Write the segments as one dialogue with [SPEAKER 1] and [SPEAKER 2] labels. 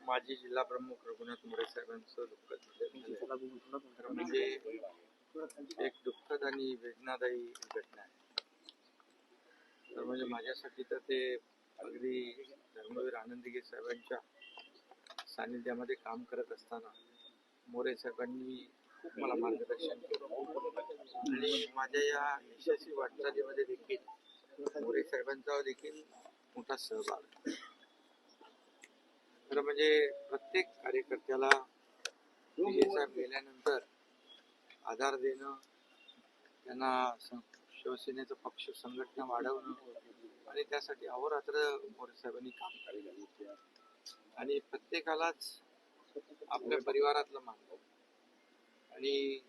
[SPEAKER 1] माजी जिल्हा प्रमुख रघुनाथ मोरे साहेबांचं दुःखद झालं. म्हणजे एक दुःखद आणि वेदनादायी घटना आहे. तर म्हणजे माझ्यासाठी तर ते अगदी धर्मवीर आनंदगी साहेबांच्या सानिध्यामध्ये काम करत असताना मोरे साहेबांनी खूप मला मार्गदर्शन केलं. आणि माझ्या या यशस्वी वाटचालीमध्ये देखील मोरे साहेबांचा देखील मोठा सहभाग. खरं म्हणजे प्रत्येक कार्यकर्त्याला हे साहेब गेल्यानंतर आधार देणं त्यांना शिवसेनेचं पक्ष संघटना वाढवणं आणि त्यासाठी अहोरात्र मोरे साहेबांनी काम केलं आणि प्रत्येकालाच आपल्या परिवारातलं मानतो आणि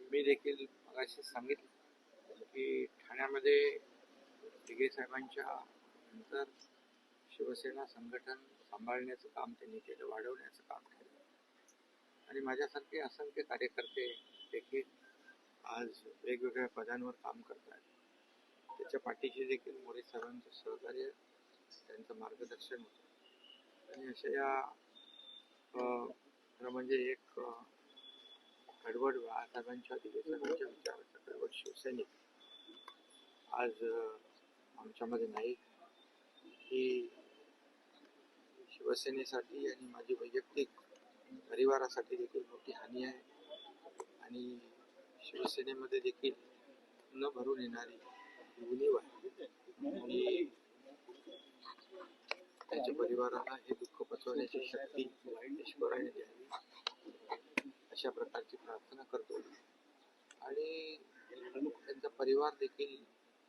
[SPEAKER 1] मी देखील मगाशी सांगितलं की ठाण्यामध्ये दिघे साहेबांच्या नंतर शिवसेना संघटन सांभाळण्याचं काम त्यांनी केलं वाढवण्याचं काम केलं. आणि माझ्यासारखे असंख्य कार्यकर्ते देखील आज वेगवेगळ्या पदांवर काम करत आहेत. त्याच्या पाठीशी देखील मोरे सरांचं सहकार्य त्यांचं मार्गदर्शन होतं. आणि अशा या खरं म्हणजे एक अं, कडवड बाळासाहेबांच्या दिलेसाहेबांच्या विचाराचा कडवड शिवसैनिक आज आमच्यामध्ये नाही. ही शिवसेनेसाठी आणि माझी वैयक्तिक परिवारासाठी देखील मोठी हानी आहे. आणि शिवसेनेमध्ये देखील न भरून येणारी उणीव आहे आणि त्यांच्या परिवाराला हे दुःख पचवण्याची शक्ती ईश्वराने द्यावी अशा प्रकारची प्रार्थना करतो. आणि त्यांचा परिवार देखील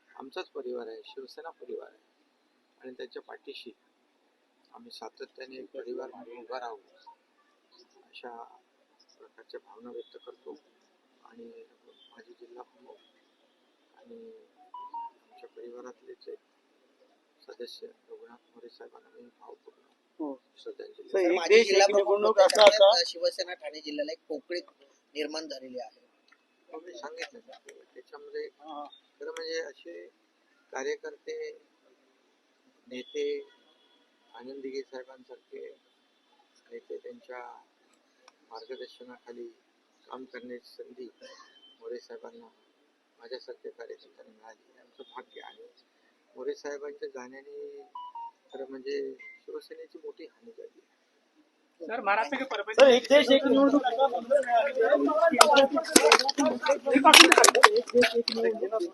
[SPEAKER 1] आमचाच परिवार आहे. शिवसेना परिवार आहे. आणि त्यांच्या पाठीशी आम्ही सातत्याने एक परिवार म्हणून उभा राहू अशा प्रकारच्या भावना व्यक्त करतो. आणि माझे जिल्हा प्रमुख आणि आमच्या परिवारातलेच सदस्य रघुनाथ मोरे साहेबांना मी भावपूर्ण श्रद्धांजली
[SPEAKER 2] माजी
[SPEAKER 3] देश
[SPEAKER 2] जिल्हा प्रमुख शिवसेना ठाणे जिल्ह्याला एक पोकळी निर्माण झालेली आहे.
[SPEAKER 1] मग मी सांगितलं त्याच्यामध्ये खरं म्हणजे असे कार्यकर्ते नेते आनंद दिघे साहेबांसारखे नेते त्यांच्या मार्गदर्शनाखाली काम करण्याची संधी मोरे साहेबांना माझ्यासारख्या कार्यकर्त्यांना मिळाली. आमचं भाग्य आहे. मोरे साहेबांच्या जाण्याने खरं म्हणजे शिवसेनेची मोठी हानी झाली. आहे
[SPEAKER 4] सर महाराष्ट्र के परपंच
[SPEAKER 3] सर एक देश एक निवडणूक. असं